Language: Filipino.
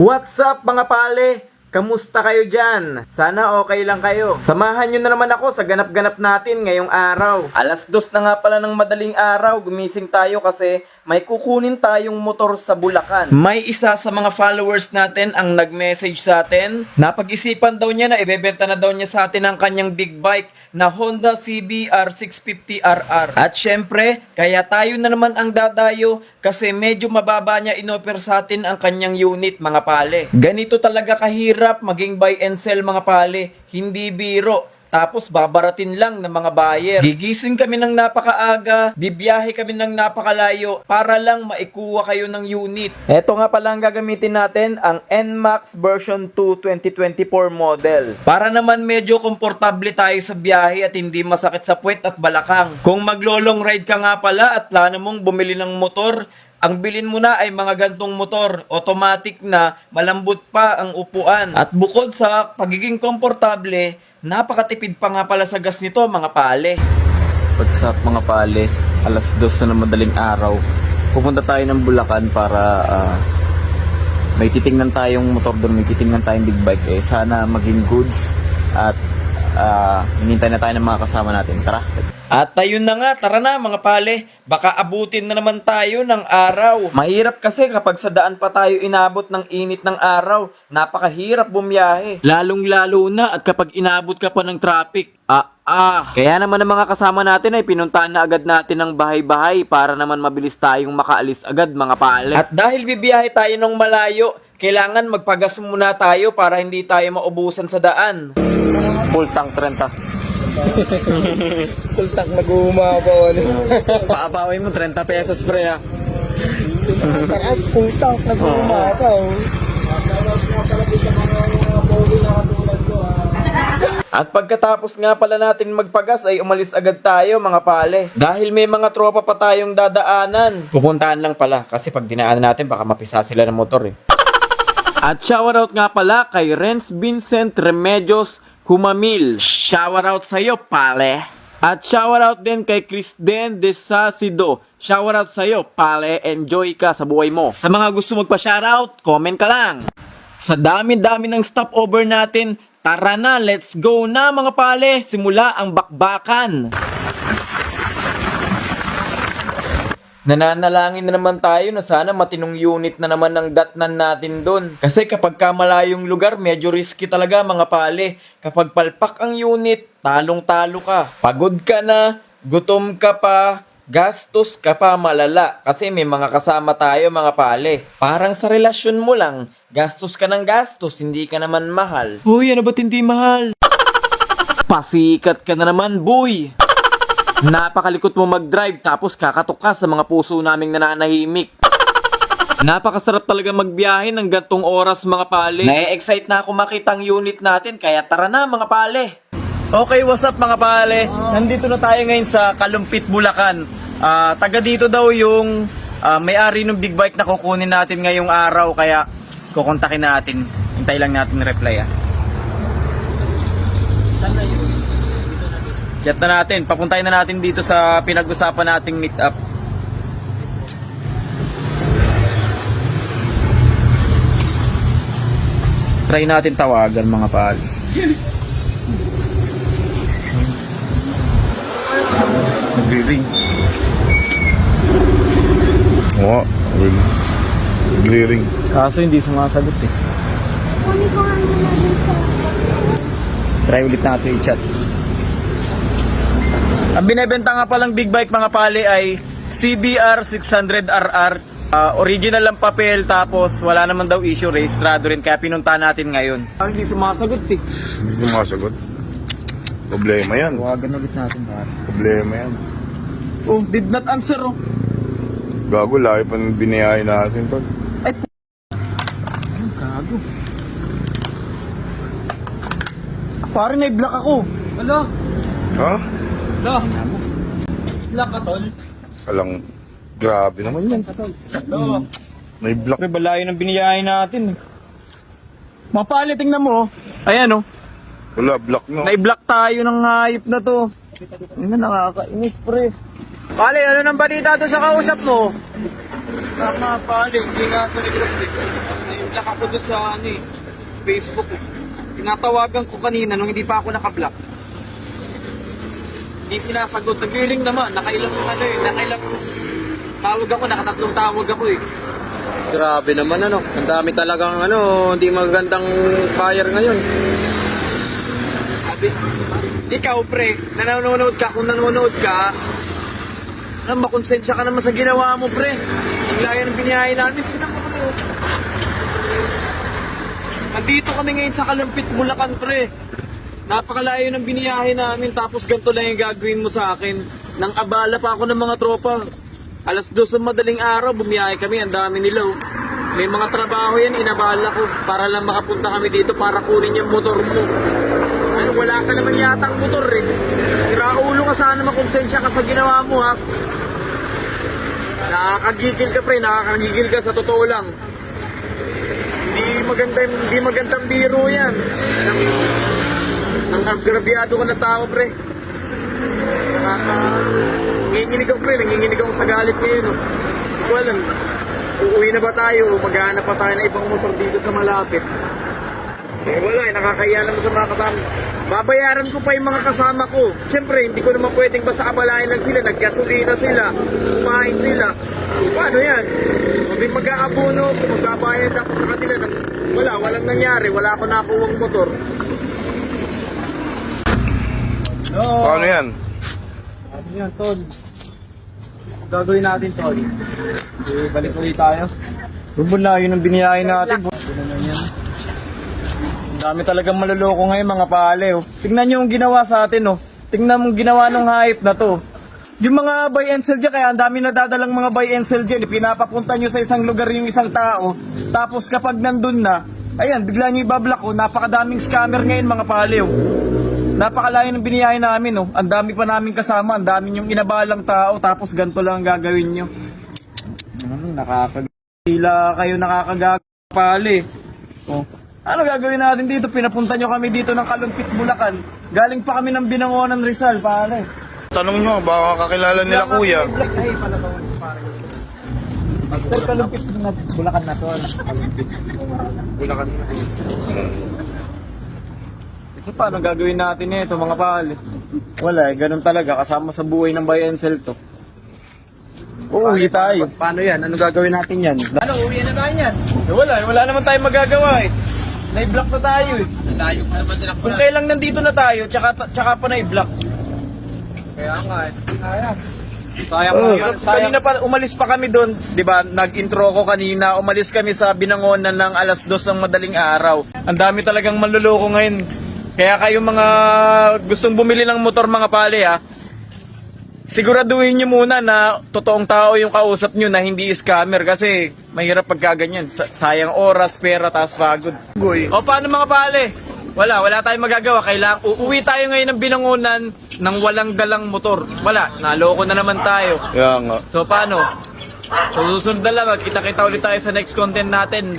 What's up mga pale? Kamusta kayo dyan? Sana okay lang kayo. Samahan nyo na naman ako sa ganap-ganap natin ngayong araw. Alas dos na nga pala ng madaling araw, gumising tayo kasi may kukunin tayong motor sa Bulacan. May isa sa mga followers natin ang nag-message sa atin. Napag-isipan daw niya na ibebenta na daw niya sa atin ang kanyang big bike na Honda CBR 650RR. At syempre, kaya tayo na naman ang dadayo kasi medyo mababa niya inoffer sa atin ang kanyang unit mga pale. Ganito talaga kahirap maging buy and sell mga pale, hindi biro. Tapos babaratin lang ng mga buyer. Gigising kami ng napakaaga, bibiyahe kami ng napakalayo para lang maikuha kayo ng unit. Ito nga pala ang gagamitin natin, ang NMAX version 2 2024 model. Para naman medyo komportable tayo sa biyahe at hindi masakit sa puwet at balakang. Kung maglo-long ride ka nga pala at plano mong bumili ng motor, ang bilin mo na ay mga gantong motor, automatic na, malambot pa ang upuan. At bukod sa pagiging komportable, napakatipid pa nga pala sa gas nito mga pale. What's up mga pale? Alas dos na ng madaling araw. Pupunta tayo ng Bulacan para ah, may titingnan tayong motor doon, may titingnan tayong big bike. Eh, sana maging goods at uh, hinintay na tayo ng mga kasama natin. Tara, at ayun na nga, tara na mga pale, baka abutin na naman tayo ng araw. Mahirap kasi kapag sa daan pa tayo inabot ng init ng araw, napakahirap bumiyahe. Lalong lalo na at kapag inabot ka pa ng traffic, ah ah. Kaya naman ang mga kasama natin ay pinuntahan na agad natin ng bahay-bahay para naman mabilis tayong makaalis agad mga pale. At dahil bibiyahe tayo ng malayo, kailangan magpagas muna tayo para hindi tayo maubusan sa daan. Full tank 30. Kultak nag-uumabaw. Paapaway mo 30 pesos pre ah. Sarap, kultak nag-uumabaw. At pagkatapos nga pala natin magpagas ay umalis agad tayo mga pale. Dahil may mga tropa pa tayong dadaanan. Pupuntahan lang pala kasi pag dinaanan natin baka mapisa sila ng motor eh. At shoutout nga pala kay Renz Vincent Remedios Humamil. Shoutout sa iyo, pale. At shoutout din kay Kristen De Sacido. Shoutout sa iyo, pale. Enjoy ka sa buhay mo. Sa mga gusto magpa-shoutout, comment ka lang. Sa dami-dami ng stopover natin, tara na, let's go na mga pale. Simula ang bakbakan. Nananalangin na naman tayo na sana matinong unit na naman ang datnan natin doon. Kasi kapag kamalayong lugar, medyo risky talaga mga pale. Kapag palpak ang unit, talong-talo ka. Pagod ka na, gutom ka pa, gastos ka pa malala. Kasi may mga kasama tayo mga pale. Parang sa relasyon mo lang, gastos ka ng gastos, hindi ka naman mahal. Uy, ano ba't hindi mahal? Pasikat ka na naman, boy! Napakalikot mo mag-drive tapos kakatok ka sa mga puso naming nananahimik. Napakasarap talaga magbiyahe ng gantong oras mga pale. Na-excite na ako makita ang unit natin kaya tara na mga pale. Okay, what's up mga pale? Nandito na tayo ngayon sa Kalumpit, Bulacan. Ah, taga dito daw yung ah, may-ari ng big bike na kukunin natin ngayong araw kaya kukontakin natin. Hintay lang natin reply ah. Chat na natin. Papuntahin na natin dito sa pinag-usapan nating meet up. Try natin tawagan mga pal. Nagre-ring. Oo, glaring. Kaso hindi sumasagot eh. Kunin ko nga muna dun sa... Try ulit natin i-chat. Ang binebenta nga palang big bike mga pali ay CBR 600RR. Ah, original lang papel tapos wala naman daw issue registrado rin kaya pinunta natin ngayon. Ah, hindi sumasagot eh. Hindi sumasagot. Problema yan. Tawagan ulit natin pare. Problema yan. Oh, did not answer oh. Gago, laki pa ng binayahe natin, tol. Ay, p- Ay, gago. Pare, na-block ako. Ano? Ha? Lo. Block ka, tol. Alang, grabe naman yan. Lo. May block. Pre, balayo ng biniyahin natin. eh. Mapali, tingnan mo. oh. Ayan oh. Wala, block no. Na-block tayo ng hayop na to. Ano nakakainis, pre. Pali, ano nang balita doon sa kausap mo? Tama, pali. Hindi nga sa likod. eh. Na-block ako. ko dun sa ano eh, Facebook eh. Tinatawagan ko kanina nung hindi pa ako nakablock. Hindi sinasagot. Nag-ring naman. Nakailang ano eh. Nakailang tawag ako. Nakatatlong tawag ako eh. Grabe naman ano. Ang dami talagang ano, hindi magandang buyer ngayon. Sabi, ikaw pre, na nanonood ka, kung nanonood ka, na makonsensya ka naman sa ginawa mo pre. Ang laya ng mo kami. oh. Nandito kami ngayon sa Kalumpit, Bulacan pre. Napakalayo ng biniyahin namin tapos ganito lang yung gagawin mo sa akin. Nang abala pa ako ng mga tropa. Alas dos ng madaling araw, bumiyahe kami, ang dami nila oh. May mga trabaho yan, inabala ko para lang makapunta kami dito para kunin yung motor mo. Ano, wala ka naman yatang motor eh. Siraulo ka sana makonsensya ka sa ginawa mo ha. Nakakagigil ka pre, nakakagigil ka sa totoo lang. Hindi maganda, hindi magandang biro yan. Nang, nang agrabyado ka na tao pre. Nakaka... Nanginginig ako pre, nanginginig ako sa galit ngayon. Oh. Hindi ko alam. Uuwi na ba tayo? Maghahanap pa tayo ng ibang motor dito sa malapit. Eh wala eh, nakakaya naman sa mga kasama. Babayaran ko pa yung mga kasama ko. Siyempre, hindi ko naman pwedeng basta abalain lang sila. Naggasolina sila, kumain sila. Paano yan? Hindi mag-aabono magbabayad ako sa kanila. Ng, wala, walang nangyari. Wala ako nakuwang motor. Paano yan? Ano yan, Tol? Gagawin natin, Tol. Eh, balik ulit tayo. Bumula yun ang biniyahin natin. Ang dami talagang maluloko ngayon mga pale. Oh. Tingnan nyo yung ginawa sa atin. Oh. Tingnan mo ginawa ng hype na to. Yung mga buy and sell dyan, kaya ang dami nadadalang mga buy and sell dyan. Pinapapunta nyo sa isang lugar yung isang tao. Tapos kapag nandun na, ayan, bigla nyo ibablock. Oh. Napakadaming scammer ngayon mga pale. Napakalayo ng biniyahin namin. Oh. Ang dami pa namin kasama. Ang dami yung inabalang tao. Tapos ganito lang ang gagawin nyo. Ano, nakakag... Tila kayo nakakagapali. Oh. Ano gagawin natin dito? Pinapunta nyo kami dito ng Kalumpit, Bulacan. Galing pa kami ng Binangonan, Rizal, pare. Tanong nyo, baka kakilala nila kuya. Sir, Kalumpit, Bulacan na to. Bulacan na. Kasi paano gagawin natin ito, mga pale? Wala eh, ganun talaga. Kasama sa buhay ng buy and sell to. Uuwi tayo. Paano yan? Ano gagawin natin yan? Ano, uwi na tayo yan? Eh, wala, eh, wala naman tayong magagawa eh. Na-block na tayo eh. Layo pa naman nila. Kung kailang nandito na tayo, tsaka, tsaka pa na-block. Kaya nga eh. Kaya. Sayang Oh, sayang. kanina pa, umalis pa kami doon, di ba? Nag-intro ko kanina, umalis kami sa binangonan ng alas dos ng madaling araw. Ang dami talagang manluloko ngayon. Kaya kayo mga gustong bumili ng motor mga pale ha, siguraduhin nyo muna na totoong tao yung kausap nyo na hindi scammer kasi mahirap pagkaganyan. Sa- sayang oras, pera, tas pagod. Goy. O paano mga pale? Wala, wala tayong magagawa. Kailangan, uuwi tayo ngayon ng binangonan ng walang dalang motor. Wala, naloko na naman tayo. Kaya nga. So paano? So susunod na lang, kita-kita ulit tayo sa next content natin.